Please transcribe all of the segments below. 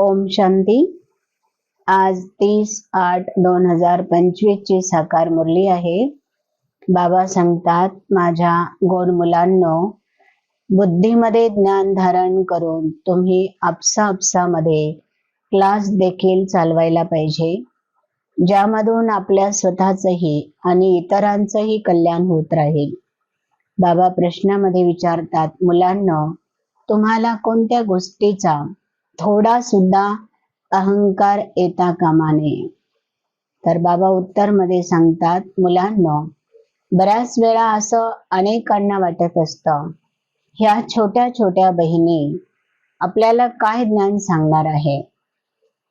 ओम शांती. आज तीस आठ दोन हजार पंचवीस ची साकार मुरली आहे. बाबा सांगतात माझ्या गोड मुलांनो बुद्धीमध्ये ज्ञान धारण करून तुम्ही आपसा आपसामध्ये क्लास देखील चालवायला पाहिजे. ज्यामधून आपल्या स्वतःचंही आणि इतरांचंही कल्याण होत राहील. बाबा प्रश्नामध्ये विचारतात मुलांना तुम्हाला कोणत्या गोष्टीचा थोडा सुद्धा अहंकार येता कामा नये. तर बाबा उत्तरमध्ये सांगतात मुलांना बऱ्याच वेळा असं अनेकांना वाटत असतं ह्या छोट्या छोट्या बहिणी आपल्याला काय ज्ञान सांगणार आहे?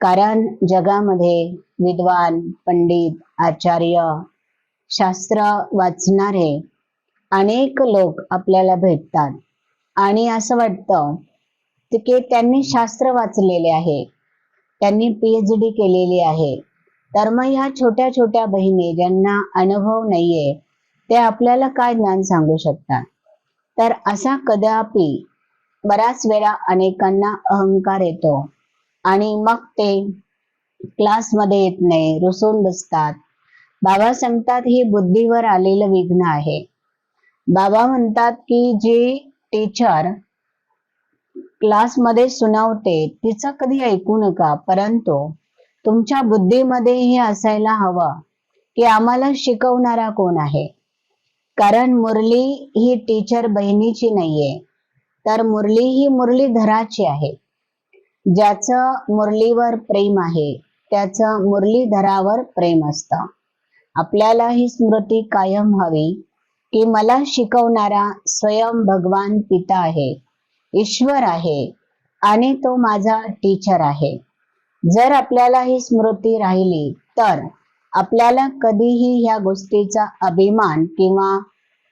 कारण जगामध्ये विद्वान पंडित आचार्य शास्त्र वाचणारे अनेक लोक आपल्याला भेटतात. आणि असं वाटतं की त्यांनी शास्त्र वाचलेले आहे. त्यांनी पीएच डी केलेली आहे. तर मग ह्या छोट्या छोट्या बहिणी ज्यांना अनुभव नाहीये ते आपल्याला काय ज्ञान सांगू शकतात? तर असा कदापि बऱ्याच वेळा अनेकांना अहंकार येतो आणि मग ते क्लासमध्ये येत नाही रुसून बसतात. बाबा सांगतात हे बुद्धीवर आलेलं विघ्न आहे. बाबा म्हणतात की जी टीचर क्लासमध्ये सुनावते तिचं कधी ऐकू नका परंतु तुमच्या बुद्धीमध्ये हे असायला हवं की आम्हाला शिकवणारा कोण आहे. कारण मुरली ही टीचर बहिणीची नाहीये तर मुरली ही मुरलीधराची आहे. ज्याचं मुरलीवर प्रेम आहे त्याचं मुरलीधरावर प्रेम असतं. आपल्याला ही स्मृती कायम हवी की मला शिकवणारा स्वयं भगवान पिता आहे. ईश्वर आहे आणि तो माझा टीचर आहे. जर आपल्याला ही स्मृती राहिली तर आपल्याला कधीही ह्या गोष्टीचा अभिमान किंवा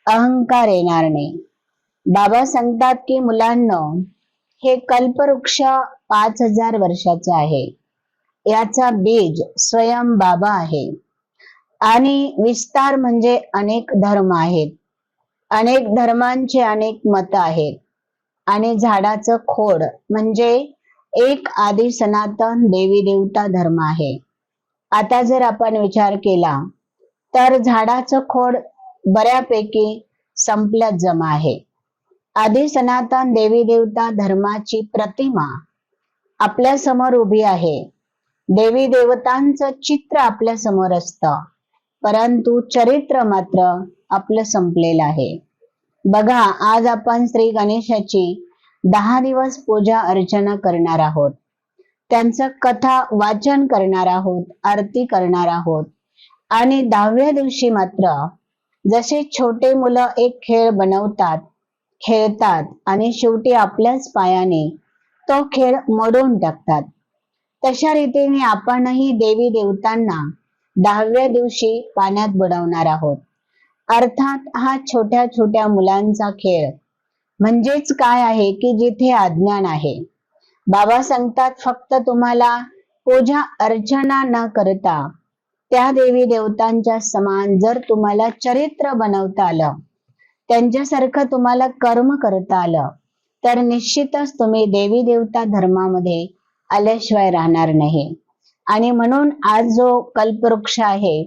अहंकार येणार नाही. बाबा सांगतात की मुलांना हे कल्पवृक्ष पाच हजार वर्षाचे आहे. याचा बीज स्वयं बाबा आहे. आणि विस्तार म्हणजे अनेक धर्म आहेत. अनेक धर्मांचे अनेक मत आहेत. आणि झाडाचं खोड म्हणजे एक आदी सनातन देवी देवता धर्म आहे. आता जर आपण विचार केला तर झाडाचं खोड बऱ्यापैकी संपल्यात जमा आहे. आधी सनातन देवी देवता धर्माची प्रतिमा आपल्यासमोर उभी आहे. देवी देवतांचं चित्र आपल्यासमोर असतं परंतु चरित्र मात्र आपलं संपलेलं आहे. बघा आज आपण श्री गणेशाची दहा दिवस पूजा अर्चना करणार आहोत. त्यांचं कथा वाचन करणार आहोत आरती करणार आहोत. आणि दहाव्या दिवशी मात्र जसे छोटे मुलं एक खेळ बनवतात खेळतात आणि शेवटी आपल्याच पायाने तो खेळ मोडून टाकतात. तशा रीतीने आपणही देवी देवतांना दहाव्या दिवशी पाण्यात बुडवणार आहोत. अर्थात हा छोट्या छोट्या मुलांचा खेळ. म्हणजेच काय आहे की जिथे अज्ञान आहे. बाबा सांगतात फक्त तुम्हाला पूजा अर्चना न करता त्या देवी देवतांच्या समान जर तुम्हाला चरित्र बनवता आलं त्यांच्यासारखं तुम्हाला कर्म करता आलं तर निश्चितच तुम्ही देवी देवता धर्मामध्ये आल्याशिवाय राहणार नाही. आणि म्हणून आज जो कल्पवृक्ष आहे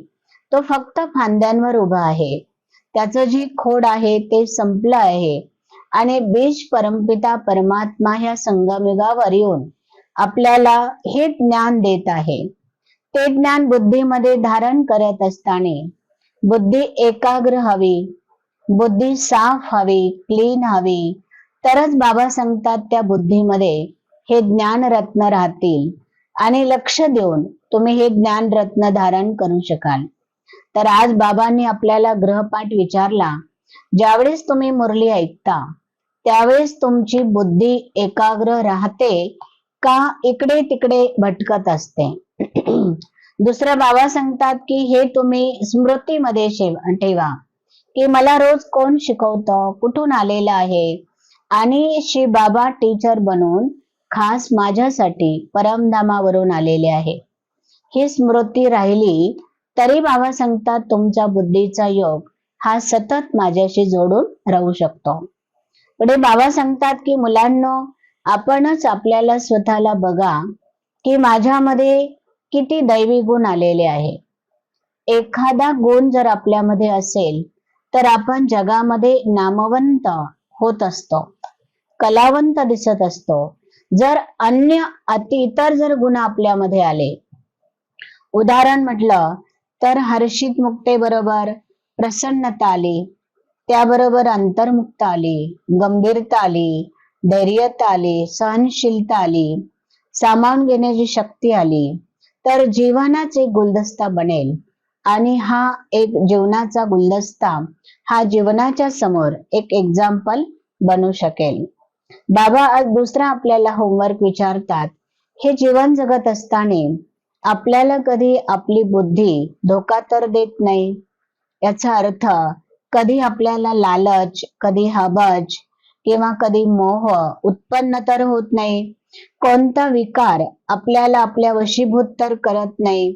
तो फक्त फांद्यांवर उभा आहे. त्याचं जी खोड आहे ते संपलं आहे. आणि बीज परमपिता परमात्मा ह्या संगमेगावर येऊन आपल्याला हे ज्ञान देत आहे. ते ज्ञान बुद्धीमध्ये धारण करत असताना बुद्धी एकाग्र हवी बुद्धी साफ हवी क्लीन हवी तरच बाबा सांगतात त्या बुद्धीमध्ये हे ज्ञान रत्न राहतील. आणि लक्ष देऊन तुम्ही हे ज्ञान रत्न धारण करू शकाल. तर आज बाबांनी आपल्याला ग्रहपाठ विचारला ज्यावेळेस तुम्ही मुरली ऐकता त्यावेळेस तुमची बुद्धी एकाग्र राहते का इकडे तिकडे भटकत असते? दुसरं बाबा सांगतात की हे तुम्ही स्मृतीमध्ये ठेवा की मला रोज कोण शिकवतं कुठून आलेलं आहे? आणि श्री बाबा टीचर बनून खास माझ्यासाठी परमधामावरून आलेले आहे. ही स्मृती राहिली तरी बाबा सांगतात तुमच्या बुद्धीचा योग हा सतत माझ्याशी जोडून राहू शकतो. पुढे बाबा सांगतात की मुलांना आपणच आपल्याला स्वतःला बघा की माझ्यामध्ये किती दैवी गुण आलेले आहे. एखादा गुण जर आपल्यामध्ये असेल तर आपण जगामध्ये नामवंत होत असतो कलावंत दिसत असतो. जर अन्य अति इतर जर गुण आपल्यामध्ये आले उदाहरण म्हटलं तर हर्षित मुक्ते बरोबर प्रसन्नता आली. त्याबरोबर अंतर्मुक्ता आली. गंभीरता आली. धैर्यता आली. सहनशीलता आली. सामावून घेण्याची शक्ती आली. तर जीवनाच एक गुलदस्ता बनेल. आणि हा एक जीवनाचा गुलदस्ता हा जीवनाच्या समोर एक एक्झाम्पल बनू शकेल. बाबा आज दुसरा आपल्याला होमवर्क विचारतात. हे जीवन जगत असताना आपल्याला कधी आपली बुद्धी धोका तर देत नाही. याचा अर्थ कधी आपल्याला लालच कधी हबज किंवा कधी मोह उत्पन्न तर होत नाही. कोणता विकार आपल्याला आपल्या वशीभूत तर करत नाही.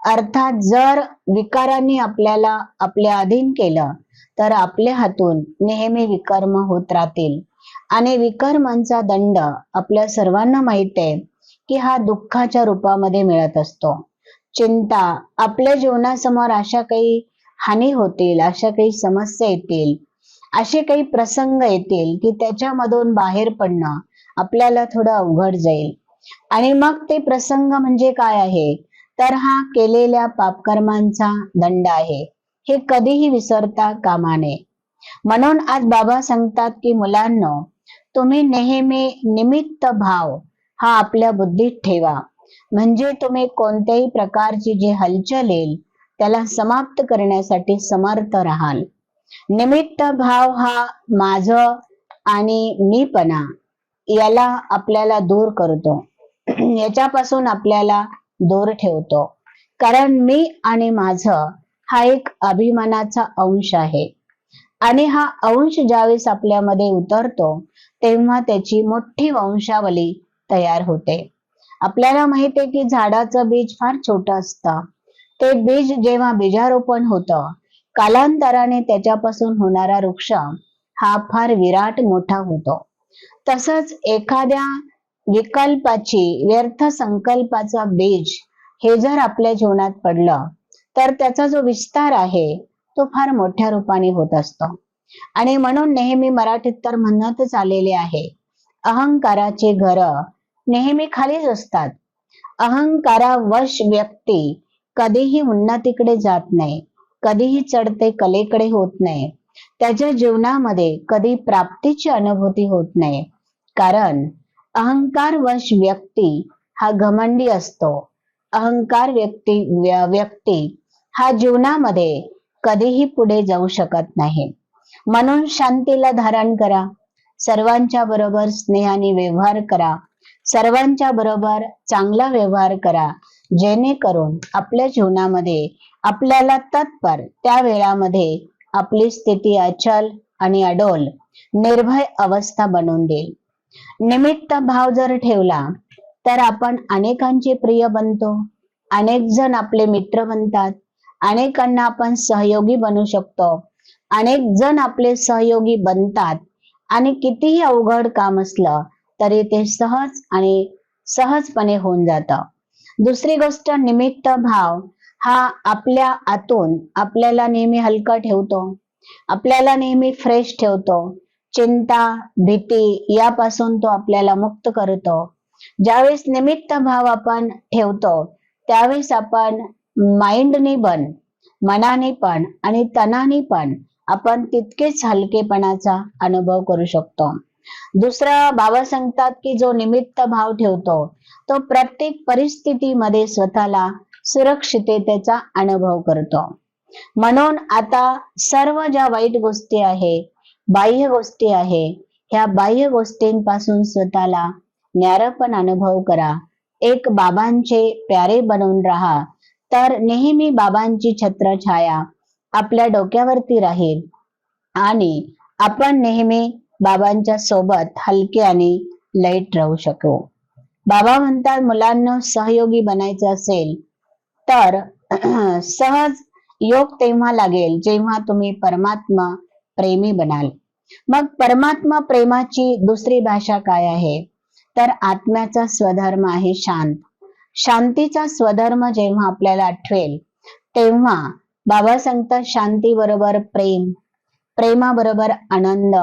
अर्थात जर विकारांनी आपल्याला आपल्या अधीन केलं तर आपल्या हातून नेहमी विकर्म होत राहतील. आणि विकर्मांचा दंड आपल्या सर्वांना माहीत आहे. की हा दुःखाच्या रूपामध्ये मिळत असतो. चिंता आपल्या जीवनासमोर अशा काही हानी होतील अशा काही समस्या येतील असे काही प्रसंग येतील की त्याच्यामधून बाहेर पडणं आपल्याला थोडं अवघड जाईल. आणि मग ते प्रसंग म्हणजे काय आहे? तर हा केलेल्या पापकर्मांचा दंड आहे. हे कधीही विसरता कामा नये. म्हणून आज बाबा सांगतात की मुलांना तुम्ही नेहमी निमित्त भाव हा आपल्या बुद्धीत ठेवा. म्हणजे तुम्ही कोणत्याही प्रकारची जी हलचल येईल त्याला समाप्त करण्यासाठी समर्थ राहाल. निमित्त भाव हा माझ आणि मीपणा याला आपल्याला दूर करतो. याच्यापासून आपल्याला दूर ठेवतो. कारण मी आणि माझ हा एक अभिमानाचा अंश आहे. आणि हा अंश ज्यावेळेस आपल्यामध्ये उतरतो तेव्हा त्याची मोठी वंशावली तयार होते. आपल्याला माहीत आहे की झाडाचं बीज फार छोट असतं. ते बीज जेव्हा बीजारोपण होतं कालांतराने त्याच्यापासून होणारा वृक्ष हा फार विराट मोठा होतो. तसंच एखाद्या विकल्पाची व्यर्थ संकल्पाचा बीज हे जर आपल्या जीवनात पडलं तर त्याचा जो विस्तार आहे तो फार मोठ्या रूपाने होत असतो. आणि म्हणून नेहमी मराठीत तर म्हणतच आलेले आहे अहंकाराचे घर नेहमी खालीच असतात. अहंकारावश व्यक्ती कधीही उन्नतीकडे जात नाही कधीही चढते कलेकडे होत नाही. त्याच्या जीवनामध्ये कधी प्राप्तीची अनुभूती होत नाही. कारण अहंकारवश व्यक्ती हा घमंडी असतो. अहंकार व्यक्ती व्यक्ती हा जीवनामध्ये कधीही पुढे जाऊ शकत नाही. म्हणून शांतीला धारण करा. सर्वांच्या बरोबर स्नेहाने व्यवहार करा. सर्वांच्या बरोबर चांगला व्यवहार करा. जेणेकरून आपल्या जीवनामध्ये आपल्याला तत्पर त्या वेळामध्ये आपली स्थिती अचल आणि अडोल निर्भय अवस्था बनवून देईल. निमित्त भाव जर ठेवला तर आपण अनेकांचे प्रिय बनतो. अनेक जण आपले मित्र बनतात. अनेकांना आपण सहयोगी बनू शकतो. अनेक जण आपले सहयोगी बनतात. आणि कितीही अवघड काम असलं तरी ते सहज आणि सहजपणे होऊन जात. दुसरी गोष्ट निमित्त भाव हा आपल्या आतून आपल्याला नेहमी हलका ठेवतो. आपल्याला नेहमी फ्रेश ठेवतो. चिंता भीती यापासून तो आपल्याला मुक्त करतो. ज्यावेळेस निमित्त भाव आपण ठेवतो त्यावेळेस आपण माइंडने पण मनाने पण आणि तनाने पण आपण तितकेच हलकेपणाचा अनुभव करू शकतो. दुसरं बाबा सांगतात की जो निमित्त भाव ठेवतो तो प्रत्येक परिस्थितीमध्ये स्वतःला सुरक्षिततेचा अनुभव करतो. म्हणून आता सर्व ज्या वाईट गोष्टी आहे बाह्य गोष्टी आहे ह्या बाह्य गोष्टींपासून स्वतःला न्यारपण अनुभव करा. एक बाबांचे प्यारे बनवून राहा तर नेहमी बाबांची छत्रछाया आपल्या डोक्यावरती राहील. आणि आपण नेहमी बाबांच्या सोबत हलके आणि लाइट राहू शकू. बाबा म्हणतात मुलांना सहयोगी बनायचं असेल तर सहज योग तेव्हा लागेल जेव्हा तुम्ही परमात्मा प्रेमी बनाल. मग परमात्मा प्रेमाची दुसरी भाषा काय आहे? तर आत्म्याचा स्वधर्म आहे शांत. शांतीचा स्वधर्म जेव्हा आपल्याला आठवेल तेव्हा बाबा सांगतात शांती बरोबर प्रेम प्रेमाबरोबर आनंद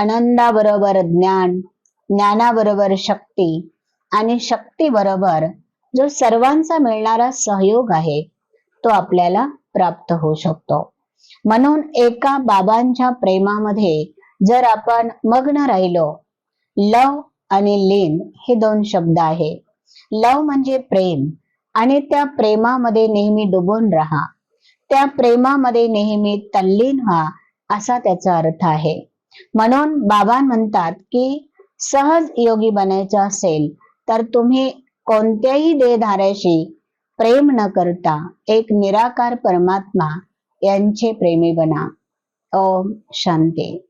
आनंदाबरोबर ज्ञान ज्ञानाबरोबर शक्ती आणि शक्ती बरोबर जो सर्वांचा मिळणारा सहयोग आहे तो आपल्याला प्राप्त होऊ शकतो. म्हणून एका बाबांच्या प्रेमामध्ये जर आपण मग्न राहिलो लव आणि लीन हे दोन शब्द आहे. लव म्हणजे प्रेम आणि त्या प्रेमामध्ये नेहमी डुबून राहा. त्या प्रेमामध्ये नेहमी तल्लीन व्हा असा त्याचा अर्थ आहे. म्हणून बाबा म्हणतात की सहज योगी बनायचं असेल तर तुम्ही कोणत्याही देहधाऱ्याशी प्रेम न करता एक निराकार परमात्मा यांचे प्रेमी बना. ओम शांती.